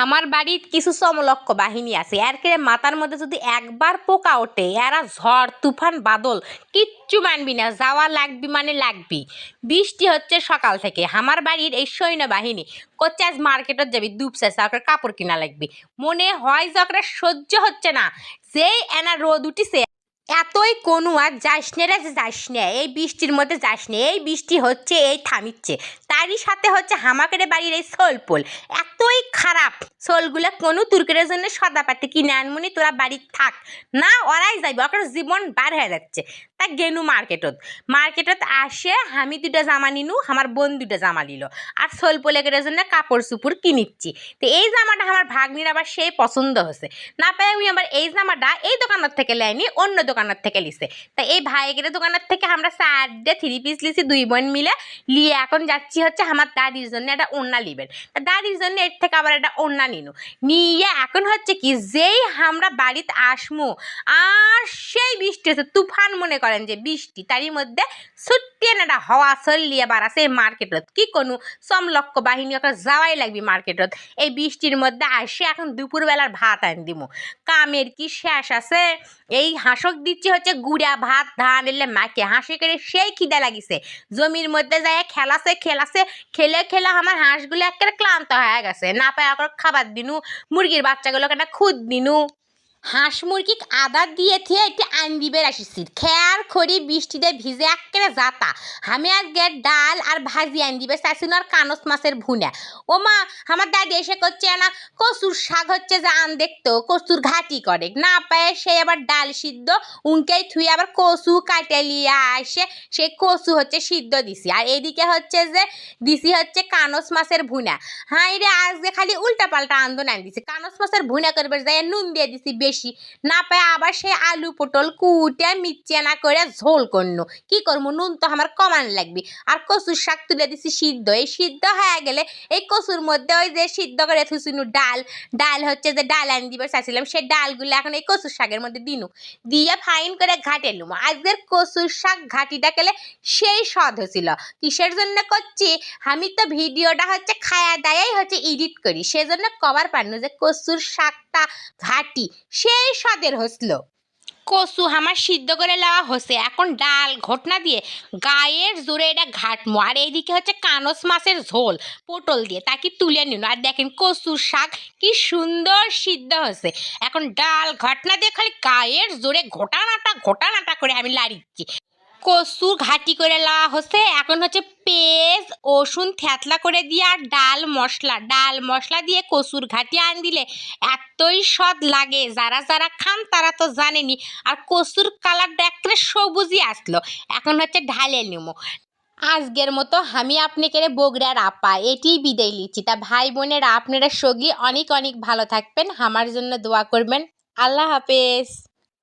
আমার বাড়িত কিছু সমলক্ষ বাহিনী আছে। এরকে মাথার মধ্যে যদি একবার পোকা ওঠে, এরা ঝড়, তুফান, বাদল, কিচ্ছু মানবি না। যাওয়া লাগবি মানে লাগবি। বৃষ্টি হচ্ছে সকাল থেকে। আমার বাড়ির এই সৈন্য বাহিনী করছে আজ মার্কেটত যাবি দুপসে ওকে কাপড় কিনা লাগবি। মনে হয় যে সহ্য হচ্ছে না। যেই এনা রোদ উঠিছে এতই কোনো আর যাস নে রে, যাস নে। এই বৃষ্টির মধ্যে যাস নে। এই বৃষ্টি হচ্ছে, এই থামিচ্ছে। তারই সাথে হচ্ছে হামাকের বাড়ির এই সোলপোল। এতই খারাপ। সোলগুলো কোনো তুর্কের জন্য সদা পাতে কিনে আনমনি তোরা বাড়ির থাক। না, ওরাই যাইবে। ওর জীবন বার হয়ে যাচ্ছে। তা গেনু মার্কেটত। মার্কেটত আসে, আমি দুটা জামা নিনু, আমার বোন দুটা জামা নিল। আর সোলপোলেকের জন্য কাপড় চুপুর কিনিচ্ছি। তো এই জামাটা আমার ভাগ্নির আবার সেই পছন্দ হয়েছে। না পাই আমি আবার এই জামাটা এই দোকানের থেকে লাইনি অন্য দোকানের থেকে লিছে। তা এই ভাইয়ের দোকানের থেকে আমরা চারটে থ্রি পিস লিছি, দুই বোন মিলে। লিয়ে এখন যাচ্ছি হচ্ছে আমার দাদির জন্য একটা ওড়না লিবেন তা দাদির জন্য এর থেকে আবার একটা ওড়না নিনু। নিয়ে এখন হচ্ছে কি যেই আমরা বাড়িতে আসমু, আর সেই বৃষ্টি হচ্ছে, তুফান মনে করেন যে বৃষ্টি, তারই মধ্যে ছুট্টি একটা হওয়া চলিয়ে বাড়াছে এই মার্কেটত কি কোনো? সমলক্ষ বাহিনী ওকে যাওয়াই লাগবে মার্কেটত এই বৃষ্টির মধ্যে আসে এখন দুপুরবেলার ভাত আন দিমু। কামের কি শেষ আছে? এই হাঁসক দিচ্ছি হচ্ছে গুড়া, ভাত, ধান, এলে মাকে। হাসি করে সেই খিদে লাগিছে। জমির মধ্যে যায় খেলাছে খেলাছে, খেলে খেলে আমার হাঁসগুলো একেবারে ক্লান্ত হয়ে গেছে। না পায় খাবার দিনু, মুরগির বাচ্চাগুলোকে না খুদ দিনু। হাঁস মুরগি আদা দিয়ে থিয়ে একটু আন দিবে আসিছি খেয়ার খড়ি বৃষ্টিতে ভিজে একেবারে যাতা আমি আজকে ডাল আর ভাজি আন দিবে চাইছিল আর কানস মাছের ভুনা। ও মা আমার দাদি এসে করছে না কচুর শাক হচ্ছে যে আন দেখতো কচুর ঘাটি করে না পায়ে সে আবার ডাল সিদ্ধ উনকেই থুই আবার কচু কাটে লিয়ে আসে সেই কচু হচ্ছে সিদ্ধ দিছি। আর এদিকে হচ্ছে যে দিছি হচ্ছে কানস মাছের ভুনা। হাই রে আজকে খালি উল্টা পাল্টা আন্দোলন আন দিছি। কানস মাছের ভুনা করবে যাই নুন দিয়ে দিছি বেশি। না পায় আবার সেই আলু পটল কুটে মিচ্চে না করে ঝোল করনু। কি করব নুন তো আমার কমান লাগবে। আর কচুর শাক তুলে দিছি সিদ্ধ। এই সিদ্ধ হয়ে গেলে এই কচুর মধ্যে ওই যে সিদ্ধ করে থুসিনু ডাল। ডাল হচ্ছে যে ডাল আনি দিবার চাইছিলাম, সেই ডালগুলো এখন এই কচুর শাকের মধ্যে দিনু। দিয়ে ফাইন করে ঘাটে লুম। আজকের কচুর শাক ঘাটিটা গেলে সেই স্বাদ হয়েছিল। কিসের জন্য করছি? আমি তো ভিডিওটা হচ্ছে খায়া দায়াই হচ্ছে এডিট করি। সেজন্য কবার পারনু যে কচুর শাকটা ঘাটি সেই স্বাদের হসল। কচু আমার সিদ্ধ করে নেওয়া হচ্ছে এখন ডাল ঘটনা দিয়ে গায়ের জোরে এটা ঘাটমো। আর এইদিকে হচ্ছে কানস মাছের ঝোল, পটল দিয়ে। তাকে তুলে নিন আর দেখেন কচুর শাক কি সুন্দর সিদ্ধ হচ্ছে এখন ডাল ঘটনা দিয়ে খালি গায়ের জোরে ঘটানাটা ঘটানাটা করে আমি লাড়িচ্ছি। কচু ঘাটি করে লাওয়া হচ্ছে এখন হচ্ছে পেঁয়াজ, রসুন থেতলা করে দিয়ে আর ডাল মশলা। ডাল মশলা দিয়ে কচুর ঘাটি আন দিলে এতই স্বাদ লাগে, যারা যারা খান তারা তো জানেনি। আর কচুর কালারটা একটা সবুজই আসলো। এখন হচ্ছে ঢালে নিমো। আজকের মতো আমি আপনাকে বগড়ার আপা, এটিই বিদায় নিচ্ছি। তা ভাই বোনেরা, আপনারা সগি অনেক অনেক ভালো থাকবেন। আমার জন্য দোয়া করবেন। আল্লাহ হাফেজ।